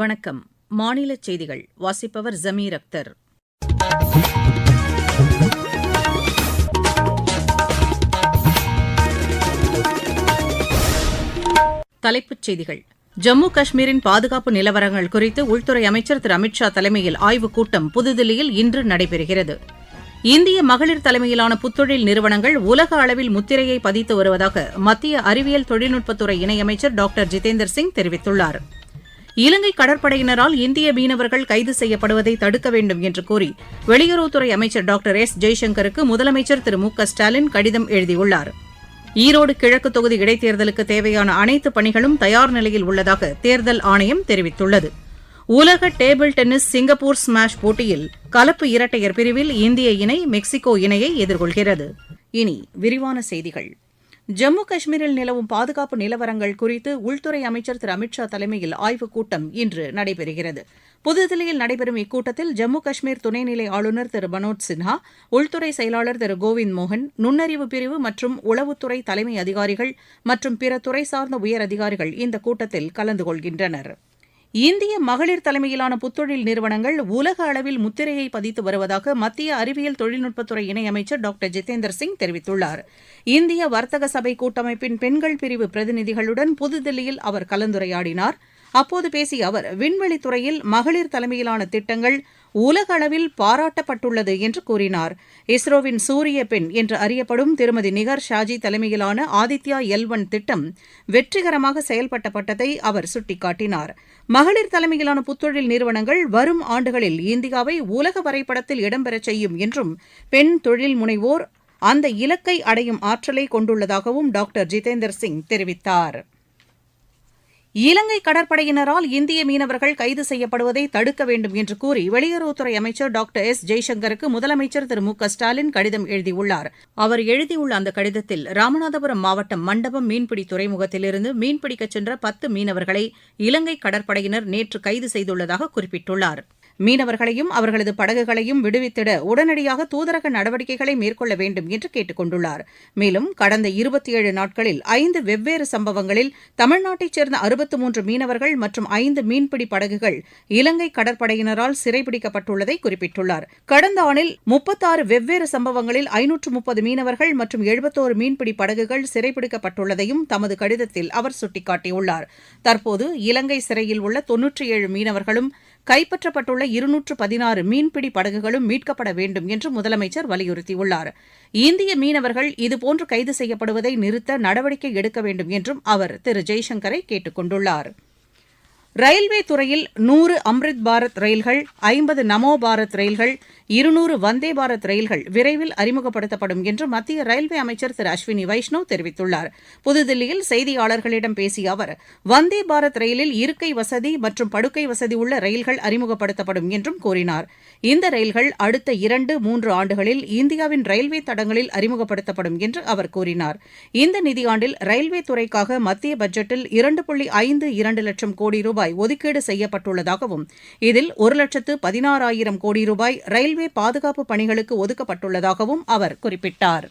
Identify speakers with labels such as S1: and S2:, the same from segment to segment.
S1: வணக்கம் மாநில செய்திகள் வாசிப்பவர் ஜமீர் அக்தர் தலைப்புச் செய்திகள் ஜம்மு காஷ்மீரின் பாதுகாப்பு நிலவரங்கள் குறித்து உள்துறை அமைச்சர் திரு அமித்ஷா தலைமையில் ஆய்வுக் கூட்டம் புதுதில்லியில் இன்று நடைபெறுகிறது இந்திய மகளிர் தலைமையிலான புத்தொழில் நிறுவனங்கள் உலக அளவில் முத்திரையை பதித்து வருவதாக மத்திய அறிவியல் தொழில்நுட்பத்துறை இணையமைச்சர் டாக்டர் ஜிதேந்தர் சிங் தெரிவித்துள்ளாா் இலங்கை கடற்படையினரால் இந்திய மீனவர்கள் கைது செய்யப்படுவதை தடுக்க வேண்டும் என்று கூறி வெளியுறவுத்துறை அமைச்சர் டாக்டர் எஸ் ஜெய்சங்கருக்கு முதலமைச்சர் திரு மு ஸ்டாலின் கடிதம் எழுதியுள்ளார் ஈரோடு கிழக்கு தொகுதி இடைத்தேர்தலுக்கு தேவையான அனைத்து பணிகளும் தயார் நிலையில் உள்ளதாக தேர்தல் ஆணையம் தெரிவித்துள்ளது உலக டேபிள் டென்னிஸ் சிங்கப்பூர் ஸ்மாஷ் போட்டியில் கலப்பு இரட்டையர் பிரிவில் இந்திய இணை மெக்சிகோ இணையை எதிர்கொள்கிறது இனி விரிவான செய்திகள் ஜம்மு காஷ்மீரில் நிலவும் பாதுகாப்பு நிலவரங்கள் குறித்து உள்துறை அமைச்சர் திரு அமித் ஷா தலைமையில் ஆய்வுக் கூட்டம் இன்று நடைபெறுகிறது புதுதில்லியில் நடைபெறும் இக்கூட்டத்தில் ஜம்மு காஷ்மீர் துணைநிலை ஆளுநர் திரு மனோஜ் சின்ஹா உள்துறை செயலாளர் திரு கோவிந்த் மோகன் நுண்ணறிவு பிரிவு மற்றும் உளவுத்துறை தலைமை அதிகாரிகள் மற்றும் பிற துறை சார்ந்த உயர் அதிகாரிகள் இந்த கூட்டத்தில் கலந்து கொள்கின்றனா் இந்திய மகளிர் தலைமையிலான புத்தொழில் நிறுவனங்கள் உலக அளவில் முத்திரையை பதித்து வருவதாக மத்திய அறிவியல் தொழில்நுட்பத்துறை இணையமைச்சர் டாக்டர் ஜிதேந்திர சிங் தெரிவித்துள்ளார் இந்திய வர்த்தக சபை கூட்டமைப்பின் பெண்கள் பிரிவு பிரதிநிதிகளுடன் புதுதில்லியில் அவர் கலந்துரையாடினார் அப்போது பேசிய அவர் விண்வெளித்துறையில் மகளிர் தலைமையிலான திட்டங்கள் உலக அளவில் பாராட்டப்பட்டுள்ளது என்று கூறினார் இஸ்ரோவின் சூரிய பெண் என்று அறியப்படும் திருமதி நிகர் ஷாஜி தலைமையிலான ஆதித்யா எல் ஒன் திட்டம் வெற்றிகரமாக செயல்பட்ட அவர் சுட்டிக்காட்டினார் மகளிர் தலைமையிலான புத்தொழில் நிறுவனங்கள் வரும் ஆண்டுகளில் இந்தியாவை உலக வரைபடத்தில் இடம்பெறச் செய்யும் என்றும் பெண் தொழில் முனைவோர் அந்த இலக்கை அடையும் ஆற்றலை கொண்டுள்ளதாகவும் டாக்டர் ஜிதேந்தர் சிங் தெரிவித்தாா் இலங்கை கடற்படையினரால் இந்திய மீனவர்கள் கைது செய்யப்படுவதை தடுக்க வேண்டும் என்று கூறி வெளியுறவுத்துறை அமைச்சர் டாக்டர் எஸ் ஜெய்சங்கருக்கு முதலமைச்சர் திரு மு க ஸ்டாலின் கடிதம் எழுதியுள்ளார் அவர் எழுதியுள்ள அந்த கடிதத்தில் ராமநாதபுரம் மாவட்டம் மண்டபம் மீன்பிடி துறைமுகத்திலிருந்து மீன்பிடிக்கச் சென்ற பத்து மீனவர்களை இலங்கை கடற்படையினர் நேற்று கைது செய்துள்ளதாக குறிப்பிட்டுள்ளார் மீனவர்களையும் அவர்களது படகுகளையும் விடுவித்திட உடனடியாக தூதரக நடவடிக்கைகளை மேற்கொள்ள வேண்டும் என்று கேட்டுக் கொண்டுள்ளார் மேலும் கடந்த இருபத்தி ஏழு நாட்களில் ஐந்து வெவ்வேறு சம்பவங்களில் தமிழ்நாட்டைச் சேர்ந்த அறுபது இருபத்து மூன்று மீனவர்கள் மற்றும் ஐந்து மீன்பிடி படகுகள் இலங்கை கடற்படையினரால் சிறைபிடிக்கப்பட்டுள்ளதை குறிப்பிட்டுள்ளார் கடந்த ஆண்டில் முப்பத்தாறு வெவ்வேறு சம்பவங்களில் ஐநூற்று முப்பது மீனவர்கள் மற்றும் எழுபத்தோரு மீன்பிடி படகுகள் சிறைபிடிக்கப்பட்டுள்ளதையும் தமது கடிதத்தில் அவர் சுட்டிக்காட்டியுள்ளார் தற்போது இலங்கை சிறையில் உள்ள தொன்னூற்றி ஏழு மீனவர்களும் கைப்பற்றப்பட்டுள்ள இருநூற்று பதினாறு மீன்பிடி படகுகளும் மீட்கப்பட வேண்டும் என்று முதலமைச்சர் வலியுறுத்தியுள்ளார் இந்திய மீனவர்கள் இதுபோன்று கைது செய்யப்படுவதை நிறுத்த நடவடிக்கை எடுக்க வேண்டும் என்றும் அவர் திரு ஜெய்சங்கரை கேட்டுக் கொண்டுள்ளாா் ரயில்வே துறையில் நூறு அம்ரித் பாரத் ரயில்கள் ஐம்பது நமோ பாரத் ரயில்கள் இருநூறு வந்தே பாரத் ரயில்கள் விரைவில் அறிமுகப்படுத்தப்படும் என்று மத்திய ரயில்வே அமைச்சர் திரு அஸ்வினி வைஷ்ணவ் தெரிவித்துள்ளார் புதுதில்லியில் செய்தியாளர்களிடம் பேசிய அவர் வந்தே பாரத் ரயிலில் இருக்கை வசதி மற்றும் படுக்கை வசதி உள்ள ரயில்கள் அறிமுகப்படுத்தப்படும் என்றும் கூறினார் இந்த ரயில்கள் அடுத்த இரண்டு மூன்று ஆண்டுகளில் இந்தியாவின் ரயில்வே தடங்களில் அறிமுகப்படுத்தப்படும் என்று அவர் கூறினார் இந்த நிதியாண்டில் ரயில்வே துறைக்காக மத்திய பட்ஜெட்டில் இரண்டு புள்ளி ஐந்து இரண்டு லட்சம் கோடி ரூபாய் ரூபாய் ஒதுக்கீடு செய்யப்பட்டுள்ளதாகவும் இதில் ஒரு லட்சத்து பதினாறாயிரம் கோடி ரூபாய் ரயில்வே பாதுகாப்பு பணிகளுக்கு ஒதுக்கப்பட்டுள்ளதாகவும் அவர் குறிப்பிட்டார்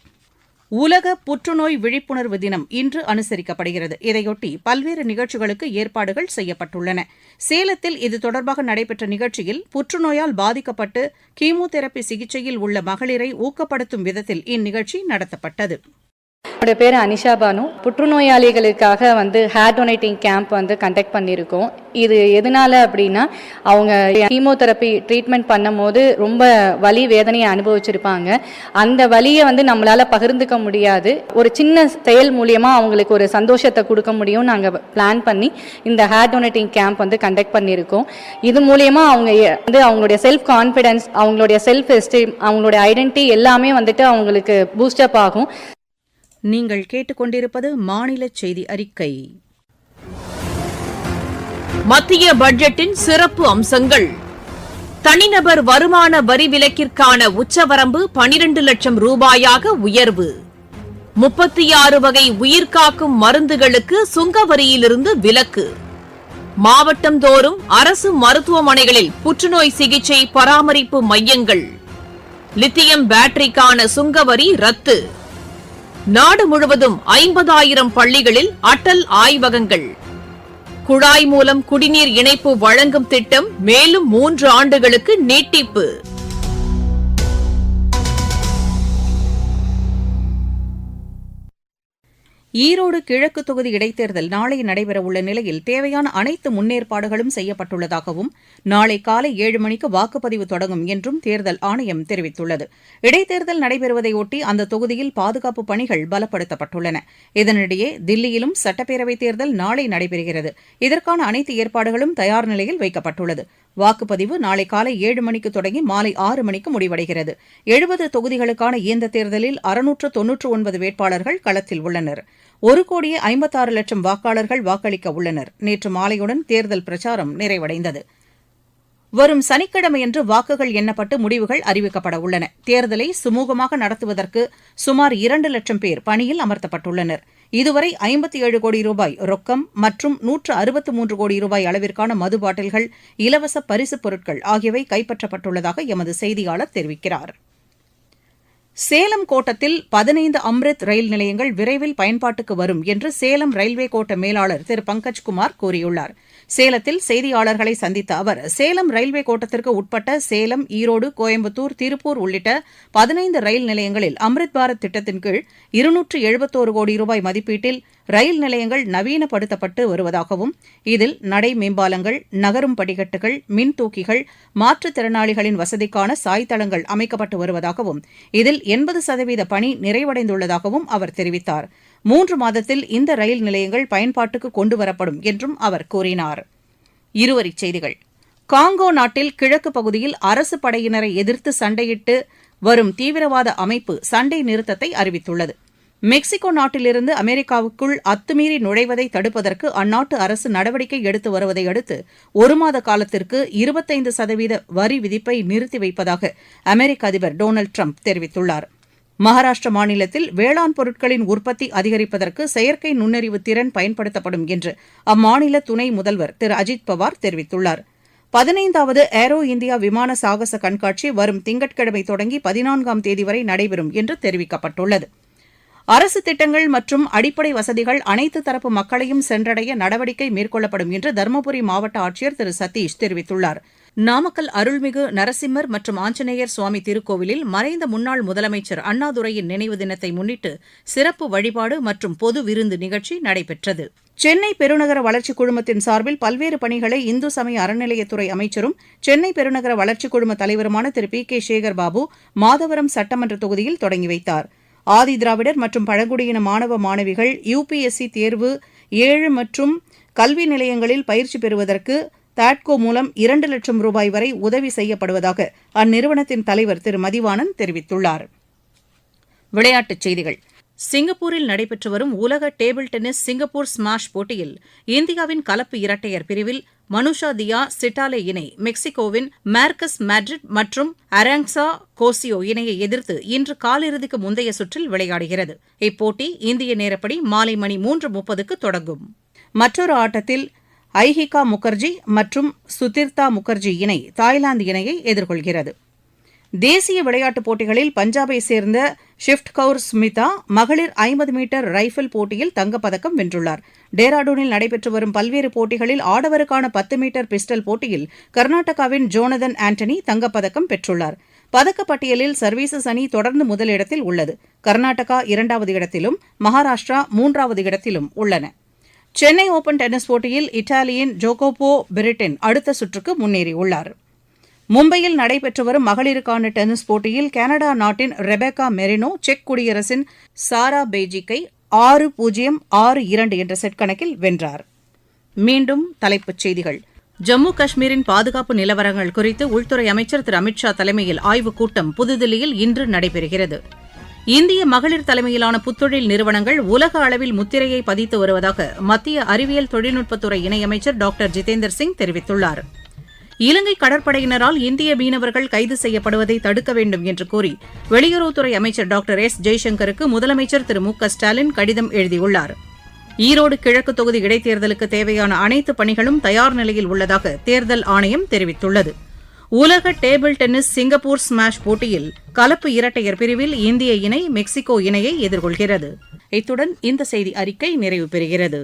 S1: உலக புற்றுநோய் விழிப்புணர்வு தினம் இன்று அனுசரிக்கப்படுகிறது இதையொட்டி பல்வேறு நிகழ்ச்சிகளுக்கு ஏற்பாடுகள் செய்யப்பட்டுள்ளன சேலத்தில் இது தொடர்பாக நடைபெற்ற நிகழ்ச்சியில் புற்றுநோயால் பாதிக்கப்பட்டு கீமோதெரப்பி சிகிச்சையில் உள்ள மகளிரை ஊக்கப்படுத்தும் விதத்தில் இந்நிகழ்ச்சி நடத்தப்பட்டது என்னுடைய பேர் அனிஷா பானு புற்றுநோயாளிகளுக்காக வந்து ஹேர் டொனேட்டிங் கேம்ப் வந்து கண்டக்ட் பண்ணியிருக்கோம் இது எதனால அப்படின்னா அவங்க ஹீமோதெரப்பி ட்ரீட்மெண்ட் பண்ணும் போது ரொம்ப வலி வேதனையை அனுபவிச்சிருப்பாங்க அந்த வலியை வந்து நம்மளால் பகிர்ந்துக்க முடியாது ஒரு சின்ன செயல் மூலியமாக அவங்களுக்கு ஒரு சந்தோஷத்தை கொடுக்க முடியும்னு நாங்கள் பிளான் பண்ணி இந்த ஹேர் டொனேட்டிங் கேம்ப் வந்து கண்டக்ட் பண்ணியிருக்கோம் இது மூலியமாக அவங்க வந்து அவங்களுடைய செல்ஃப் கான்ஃபிடென்ஸ் அவங்களுடைய செல்ஃப் எஸ்டீம் அவங்களுடைய ஐடென்டிட்டி எல்லாமே வந்துட்டு அவங்களுக்கு பூஸ்டப் ஆகும் நீங்கள் கேட்டுக்கொண்டிருப்பது மாநில செய்தி அறிக்கை மத்திய பட்ஜெட்டின் சிறப்பு அம்சங்கள் தனிநபர் வருமான வரி விலக்கிற்கான உச்சவரம்பு பனிரண்டு லட்சம் ரூபாயாக உயர்வு முப்பத்தி ஆறு வகை உயிர்காக்கும் மருந்துகளுக்கு சுங்க வரியிலிருந்து விலக்கு மாவட்டம் தோறும் அரசு மருத்துவமனைகளில் புற்றுநோய் சிகிச்சை பராமரிப்பு மையங்கள் லித்தியம் பேட்டரிக்கான சுங்கவரி ரத்து நாடு முழுவதும் ஐம்பதாயிரம் பள்ளிகளில் அட்டல் ஆய்வகங்கள் குழாய் மூலம் குடிநீர் இணைப்பு வழங்கும் திட்டம் மேலும் மூன்று ஆண்டுகளுக்கு நீட்டிப்பு ஈரோடு கிழக்கு தொகுதி இடைத்தேர்தல் நாளை நடைபெறவுள்ள நிலையில் தேவையான அனைத்து முன்னேற்பாடுகளும் செய்யப்பட்டுள்ளதாகவும் நாளை காலை ஏழு மணிக்கு வாக்குப்பதிவு தொடங்கும் என்றும் தேர்தல் ஆணையம் தெரிவித்துள்ளது இடைத்தேர்தல் நடைபெறுவதையொட்டி அந்த தொகுதியில் பாதுகாப்பு பணிகள் பலப்படுத்தப்பட்டுள்ளன இதனிடையே தில்லியிலும் சட்டப்பேரவைத் தேர்தல் நாளை நடைபெறுகிறது இதற்கான அனைத்து ஏற்பாடுகளும் தயார் நிலையில் வைக்கப்பட்டுள்ளது வாக்குப்பதிவு நாளை காலை ஏழு மணிக்கு தொடங்கி மாலை ஆறு மணிக்கு முடிவடைகிறது எழுபது தொகுதிகளுக்கான இயந்த தேர்தலில் அறுநூற்று தொன்னூற்று ஒன்பது வேட்பாளர்கள் களத்தில் உள்ளனா் ஒரு கோடியே ஐம்பத்தாறு லட்சம் வாக்காளர்கள் வாக்களிக்க உள்ளனர் நேற்று மாலையுடன் தேர்தல் பிரச்சாரம் நிறைவடைந்தது வரும் சனிக்கிழமையன்று வாக்குகள் எண்ணப்பட்டு முடிவுகள் அறிவிக்கப்பட உள்ளன தேர்தலை சுமூகமாக நடத்துவதற்கு சுமார் இரண்டு லட்சம் பேர் பணியில் அமர்த்தப்பட்டுள்ளனர் இதுவரை ஐம்பத்தி ஏழு கோடி ரூபாய் ரொக்கம் மற்றும் நூற்று அறுபத்து மூன்று கோடி ரூபாய் அளவிற்கான மது பாட்டில்கள் இலவச பரிசுப் பொருட்கள் ஆகியவை கைப்பற்றப்பட்டுள்ளதாக எமது செய்தியாளர் தெரிவிக்கிறாா் சேலம் கோட்டத்தில் பதினைந்து அம்ரித் ரயில் நிலையங்கள் விரைவில் பயன்பாட்டுக்கு வரும் என்று சேலம் ரயில்வே கோட்ட மேலாளர் திரு பங்கஜ்குமார் கூறியுள்ளாா் சேலத்தில் செய்தியாளர்களை சந்தித்த அவர் சேலம் ரயில்வே கோட்டத்திற்கு உட்பட்ட சேலம் ஈரோடு கோயம்புத்தூர் திருப்பூர் உள்ளிட்ட பதினைந்து ரயில் நிலையங்களில் அம்ரித் பாரத் திட்டத்தின் கீழ் இருநூற்று எழுபத்தோரு கோடி ரூபாய் மதிப்பீட்டில் ரயில் நிலையங்கள் நவீனப்படுத்தப்பட்டு வருவதாகவும் இதில் நடை மேம்பாலங்கள் நகரும் படிக்கட்டுகள் மின் தூக்கிகள் மாற்றுத்திறனாளிகளின் வசதிக்கான சாய்தளங்கள் அமைக்கப்பட்டு வருவதாகவும் இதில் எண்பது சதவீத பணி நிறைவடைந்துள்ளதாகவும் அவர் தெரிவித்தாா் மூன்று மாதத்தில் இந்த ரயில் நிலையங்கள் பயன்பாட்டுக்கு கொண்டுவரப்படும் என்றும் அவர் கூறினார் இருவரிச் செய்திகள் காங்கோ நாட்டில் கிழக்கு பகுதியில் அரசு படையினரை எதிர்த்து சண்டையிட்டு வரும் தீவிரவாத அமைப்பு சண்டை நிறுத்தத்தை அறிவித்துள்ளது மெக்சிகோ நாட்டிலிருந்து அமெரிக்காவுக்குள் அத்துமீறி நுழைவதை தடுப்பதற்கு அந்நாட்டு அரசு நடவடிக்கை எடுத்து வருவதை அடுத்து ஒரு மாத காலத்திற்கு இருபத்தைந்து சதவீத வரி விதிப்பை நிறுத்தி வைப்பதாக அமெரிக்க அதிபர் டொனால்டு ட்ரம்ப் தெரிவித்துள்ளாா் மகாராஷ்டிர மாநிலத்தில் வேளாண் பொருட்களின் உற்பத்தி அதிகரிப்பதற்கு செயற்கை நுண்ணறிவு திறன் பயன்படுத்தப்படும் என்று அம்மாநில துணை முதல்வர் திரு அஜித் பவார் தெரிவித்துள்ளார் பதினைந்தாவது ஏரோ இந்தியா விமான சாகச கண்காட்சி வரும் திங்கட்கிழமை தொடங்கி பதினான்காம் தேதி வரை நடைபெறும் என்று தெரிவிக்கப்பட்டுள்ளது அரசு திட்டங்கள் மற்றும் அடிப்படை வசதிகள் அனைத்து தரப்பு மக்களையும் சென்றடைய நடவடிக்கை மேற்கொள்ளப்படும் என்று தருமபுரி மாவட்ட ஆட்சியர் திரு சதீஷ் தெரிவித்துள்ளாா் நாமக்கல் அருள்மிகு நரசிம்மர் மற்றும் ஆஞ்சநேயர் சுவாமி திருக்கோவிலில் மறைந்த முன்னாள் முதலமைச்சர் அண்ணாதுரையின் நினைவு தினத்தை முன்னிட்டு சிறப்பு வழிபாடு மற்றும் பொது விருந்து நிகழ்ச்சி நடைபெற்றது சென்னை பெருநகர வளர்ச்சிக் குழுமத்தின் சார்பில் பல்வேறு பணிகளை இந்து சமய அறநிலையத்துறை அமைச்சரும் சென்னை பெருநகர வளர்ச்சிக் குழும தலைவருமான திரு பி கே சேகர் பாபு மாதவரம் சட்டமன்ற தொகுதியில் தொடங்கி வைத்தார் ஆதி திராவிடர் மற்றும் பழங்குடியின மாணவ மாணவிகள் யுபிஎஸ்சி தேர்வு ஏழு மற்றும் கல்வி நிலையங்களில் பயிற்சி பெறுவதற்கு தாட்கோ மூலம் இரண்டு லட்சம் ரூபாய் வரை உதவி செய்யப்படுவதாக அந்நிறுவனத்தின் தலைவர் திரு மதிவாணன் தெரிவித்துள்ளார் விளையாட்டுச் செய்திகள் சிங்கப்பூரில் நடைபெற்று வரும் உலக டேபிள் டென்னிஸ் சிங்கப்பூர் ஸ்மாஷ் போட்டியில் இந்தியாவின் கலப்பு இரட்டையர் பிரிவில் மனுஷா தியா சிட்டாலே இணை மெக்சிகோவின் மார்கஸ் மேட்ரிட் மற்றும் அரங்ஸா கோசியோ இணையை எதிர்த்து இன்று காலிறுதிக்கு முந்தைய சுற்றில் விளையாடுகிறது இப்போட்டி இந்திய நேரப்படி மாலை மணி மூன்று முப்பதுக்கு தொடங்கும் மற்றொரு ஆட்டத்தில் ஐஹிகா முகர்ஜி மற்றும் சுதிர்தா முகர்ஜி இணை தாய்லாந்து இணையை எதிர்கொள்கிறது தேசிய விளையாட்டுப் போட்டிகளில் பஞ்சாபை சேர்ந்த ஷிஃப்ட் கவுர் ஸ்மிதா மகளிர் ஐம்பது மீட்டர் ரைஃபிள் போட்டியில் தங்கப்பதக்கம் வென்றுள்ளார் டேராடூனில் நடைபெற்று வரும் பல்வேறு போட்டிகளில் ஆடவருக்கான பத்து மீட்டர் பிஸ்டல் போட்டியில் கர்நாடகாவின் ஜோனதன் ஆண்டனி தங்கப்பதக்கம் பெற்றுள்ளார் பதக்கப்பட்டியலில் சர்வீசஸ் அணி தொடர்ந்து முதலிடத்தில் உள்ளது கர்நாடகா இரண்டாவது இடத்திலும் மகாராஷ்டிரா மூன்றாவது இடத்திலும் உள்ளன சென்னை ஒபன் டென்னிஸ் போட்டியில் இத்தாலியின் ஜோகோபோ பிரிட்டின் அடுத்த சுற்றுக்கு முன்னேறியுள்ளார் மும்பையில் நடைபெற்று வரும் மகளிருக்கான டென்னிஸ் போட்டியில் கனடா நாட்டின் ரெபேக்கா மெரினோ செக் குடியரசின் சாரா பெய்ஜிக்கை ஆறு பூஜ்ஜியம் ஆறு இரண்டு என்ற செட் கணக்கில் வென்றார் மீண்டும் தலைப்புச் செய்திகள் ஜம்மு காஷ்மீரின் பாதுகாப்பு நிலவரங்கள் குறித்து உள்துறை அமைச்சர் திரு அமித் ஷா தலைமையில் ஆய்வுக் கூட்டம் புதுதில்லியில் இன்று நடைபெறுகிறது இந்திய மகளிர் தலைமையிலான புத்தொழில் நிறுவனங்கள் உலக அளவில் முத்திரையை பதித்து வருவதாக மத்திய அறிவியல் தொழில்நுட்பத்துறை இணையமைச்சர் டாக்டர் ஜிதேந்தர் சிங் தெரிவித்துள்ளார் இலங்கை கடற்படையினரால் இந்திய மீனவர்கள் கைது செய்யப்படுவதை தடுக்க வேண்டும் என்று கூறி வெளியுறவுத்துறை அமைச்சர் டாக்டர் எஸ் ஜெய்சங்கருக்கு முதலமைச்சர் திரு மு க ஸ்டாலின் கடிதம் எழுதியுள்ளார் ஈரோடு கிழக்கு தொகுதி இடைத்தேர்தலுக்கு தேவையான அனைத்து பணிகளும் தயார் நிலையில் உள்ளதாக தேர்தல் ஆணையம் தெரிவித்துள்ளது உலக டேபிள் டென்னிஸ் சிங்கப்பூர் ஸ்மாஷ் போட்டியில் கலப்பு இரட்டையர் பிரிவில் இந்திய இணை மெக்சிகோ இணையை எதிர்கொள்கிறது இத்துடன் இந்த செய்தி அறிக்கை நிறைவு பெறுகிறது